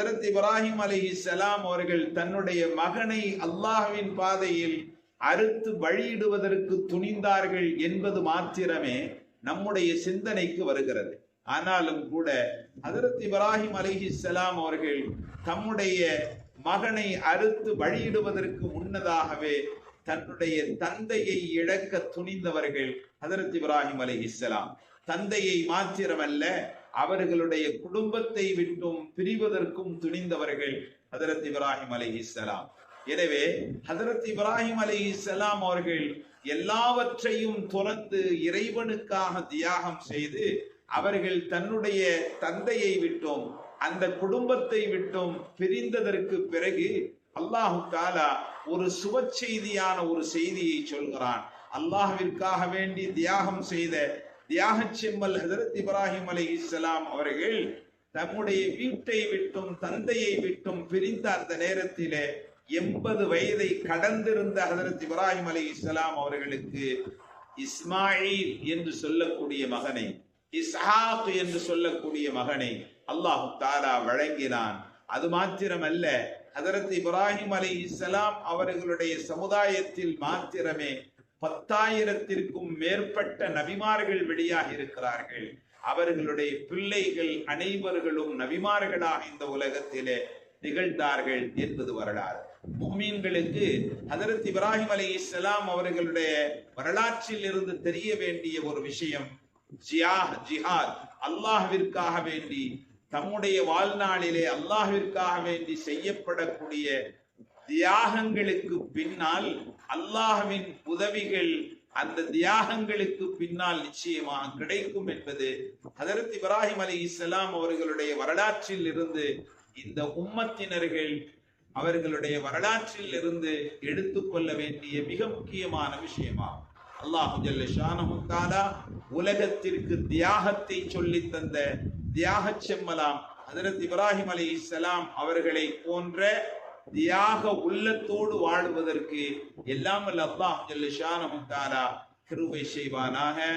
ஹதரத் இப்ராஹிம் சலாம் அவர்கள் தன்னுடைய மகனை அல்லாஹுவின் பாதையில் அறுத்து வழியிடுவதற்கு துணிந்தார்கள் என்பது மாத்திரமே நம்முடைய சிந்தனைக்கு வருகிறது. ஆனாலும் கூட ஹதரத் இப்ராஹிம் சலாம் அவர்கள் தம்முடைய மகனை அறுத்து வழியிடுவதற்கு முன்னதாகவே தன்னுடைய தந்தையை இழக்க துணிந்தவர்கள் ஹதரத் இப்ராஹிம் அலைஹிஸ்ஸலாம் தந்தையை மாத்திரமல்ல அவர்களுடைய குடும்பத்தை விட்டும் பிரிவதற்கும் துணிந்தவர்கள் ஹதரத் இப்ராஹிம் அலைஹிஸ்ஸலாம் எனவே ஹதரத் இப்ராஹிம் அலைஹிஸ்ஸலாம் அவர்கள் எல்லாவற்றையும் துறந்து இறைவனுக்காக தியாகம் செய்து அவர்கள் தன்னுடைய தந்தையை விட்டும் அந்த குடும்பத்தை விட்டும் பிரிந்ததற்கு பிறகு அல்லாஹு தாலா ஒரு சுப செய்தியான ஒரு செய்தியை சொல்கிறான். அல்லாஹிற்காக வேண்டி தியாகம் செய்த தியாக செம்மல் ஹசரத் இப்ராஹிம் அலி இஸ்லாம் அவர்கள் தம்முடைய வீட்டை விட்டும் தந்தையை விட்டும் பிரிந்த அந்த நேரத்திலே எண்பது வயதை கடந்திருந்த ஹசரத் இப்ராஹிம் அலி இஸ்லாம் அவர்களுக்கு இஸ்மாயில் என்று சொல்லக்கூடிய மகனை இஸ்ஹாக் என்று சொல்லக்கூடிய மகனை அல்லாஹு தாலா வழங்கினான். அது மாத்திரமல்ல ஹதரத் இப்ராஹிம் அலி இஸ்லாம் அவர்களுடைய சமுதாயத்தில் மாத்திரமே பத்தாயிரத்திற்கும் மேற்பட்ட நபிமார்கள் வெளியாக இருக்கிறார்கள். அவர்களுடைய பிள்ளைகள் அனைவர்களும் நபிமார்களாக இந்த உலகத்திலே நிகழ்ந்தார்கள் என்பது வரலாறு. மும்மீன்களுக்கு ஹதரத் இப்ராஹிம் அலி இஸ்லாம் அவர்களுடைய வரலாற்றில் இருந்து தெரிய வேண்டிய ஒரு விஷயம் ஜியாஹ் ஜிஹாத். அல்லாஹ்விற்காக வேண்டி தம்முடைய வாழ்நாளிலே அல்லாஹ்விற்காக வேண்டி செய்யப்படக்கூடிய தியாகங்களுக்கு பின்னால் அல்லாஹ்வின் உதவிகள் அந்த தியாகங்களுக்கு பின்னால் நிச்சயமாக கிடைக்கும் என்பது ஹதரத் இப்ராஹிம் அலி இஸ்லாம் அவர்களுடைய வரலாற்றில் இருந்து இந்த உம்மத்தினர்கள் அவர்களுடைய வரலாற்றில் இருந்து எடுத்துக்கொள்ள வேண்டிய மிக முக்கியமான விஷயமாகும். அல்லாஹு உலகத்திற்கு தியாகத்தை சொல்லி தந்த தியாக செம்மலாம் ஹதரத் இப்ராஹிம் அலைஹிஸ்ஸலாம் அவர்களை போன்ற தியாக உள்ளத்தோடு வாழ்வதற்கு எல்லாம் வல்ல அல்லாஹ் ஜல்ல ஷானஹு தஆலா செய்வானாக.